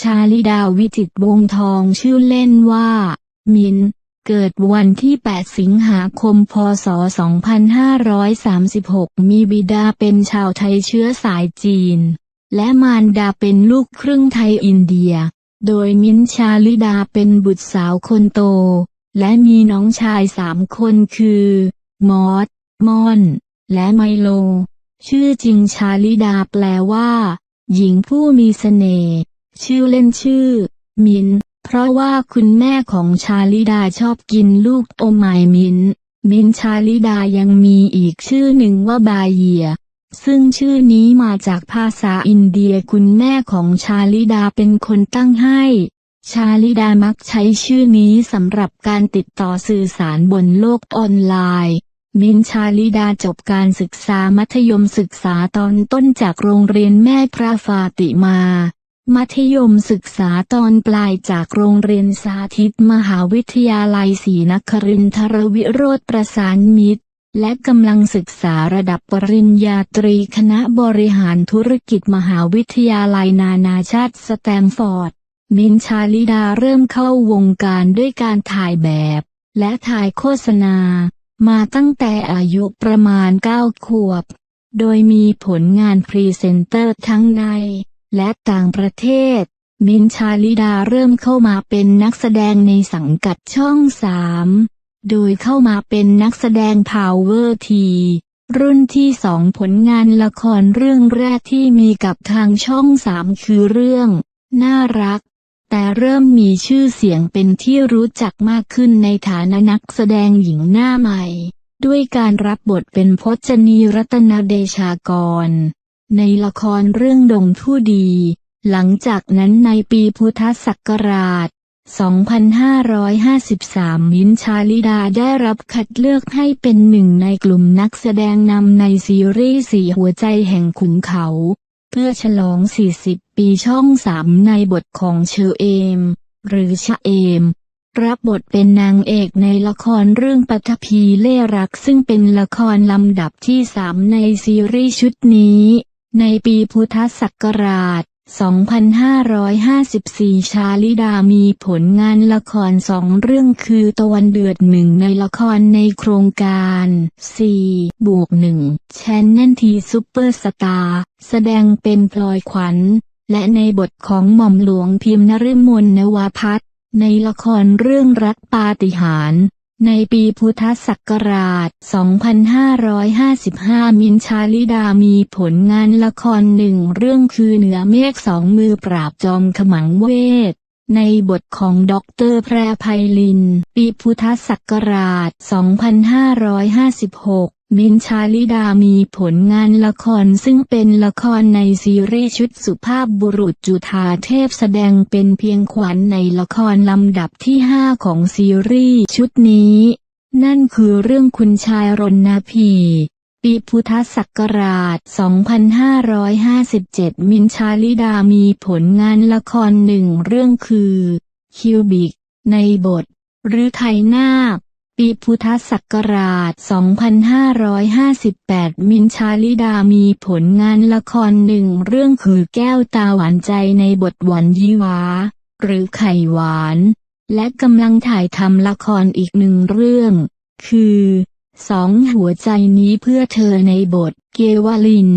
ชาลิดาวิจิตวงทองชื่อเล่นว่า มิน เกิดวันที่ 8 สิงหาคม พศ 2536 มีบิดาเป็นชาวไทยเชื้อสายจีน และมารดาเป็นลูกครึ่งไทยอินเดีย โดยมินชาลิดาเป็นบุตรสาวคนโต และมีน้องชายสามคนคือ มอสมอน และไมโล ชื่อจริงชาลิดาแปลว่า หญิงผู้มีเสน่ห์ ชื่อเล่นชื่อ มิน เพราะว่าคุณแม่ของชาลิดาชอบกินลูกอมไมมิน มินชาลิดายังมีอีกชื่อหนึ่งว่าบาเยีย ซึ่งชื่อนี้มาจากภาษาอินเดียคุณแม่ของชาลิดาเป็นคนตั้งให้ ชาลิดามักใช้ชื่อนี้สำหรับการติดต่อสื่อสารบนโลกออนไลน์มินชาลิดาจบการศึกษามัธยมศึกษาตอนต้นจากโรงเรียนแม่พระฟาติมา มัธยมศึกษาตอนปลายจากโรงเรียนสาธิตมหาวิทยาลัยศรีนครินทรวิโรธประสานมิตร และกำลังศึกษาระดับปริญญาตรีคณะบริหารธุรกิจมหาวิทยาลัยนานาชาติสแตมฟอร์ด มินชาลิดาเริ่มเข้าวงการด้วยการถ่ายแบบ และถ่ายโฆษณา มาตั้งแต่อายุประมาณ 9 ขวบ โดยมีผลงานพรีเซนเตอร์ทั้งใน และต่างประเทศ มินชาลิดาเริ่มเข้ามาเป็นนักแสดงในสังกัดช่องสามโดยเข้ามาเป็นนักแสดง Power T รุ่นที่สองผลงานละครเรื่องแรกที่มีกับทางช่องสามคือเรื่อง น่ารัก แต่เริ่มมีชื่อเสียงเป็นที่รู้จักมากขึ้นในฐานะนักแสดงหญิงหน้าใหม่ ด้วยการรับบทเป็นพจนีรัตนเดชากร ในละครเรื่องดงทู่ดี หลังจากนั้นในปีพุทธศักราช 2553 มินชาลิดาได้รับคัดเลือกให้เป็นหนึ่งในกลุ่มนักแสดงนำในซีรีส์สีหัวใจแห่งขุนเขา เพื่อฉลอง 40 ปีช่องสามในบทของเชอเอม หรือชะเอม รับบทเป็นนางเอกในละครเรื่องปัทภีเล่รักซึ่งเป็นละครลำดับที่สามในซีรีส์ชุดนี้ ในปีพุทธศักราช 2554 ชาลิดามีผลงานละครสองเรื่องคือตะวันเดือดหนึ่งในละครในโครงการ4บวก1แชนแนนทีซูเปอร์สตาร์แสดงเป็นพลอยขวัญ และในบทของหม่อมหลวงพิมพ์นฤมลนวพัฒน์ในละครเรื่องรักปาฏิหาริย์ ในปีพุทธศักราช 2555 มินชาลิดามีผลงานละครหนึ่งเรื่องคือเหนือเมฆสองมือปราบจอมขมังเวท ในบทของด็อกเตอร์แพรไพลิน ปีพุทธศักราช 2556 มินชาลิดามีผลงานละครซึ่งเป็นละครในซีรีส์ชุดสุภาพบุรุษจุธาเทพแสดงเป็นเพียงขวัญในละครลำดับที่ 5 ของซีรีส์ชุดนี้ นั่นคือเรื่องคุณชายรณพี ปีพุทธศักราช 2557 มินชาลิดามีผลงานละครหนึ่งเรื่องคือ คิวบิก ในบท หรือไทยนาค ปีพุทธศักราช 2558 มินชาลิดามีผลงานละครหนึ่งเรื่องคือแก้วตาหวานใจในบทหวานยีวา หรือไข่หวาน และกำลังถ่ายทำละครอีกหนึ่งเรื่อง คือสองหัวใจนี้เพื่อเธอในบทเกวลิน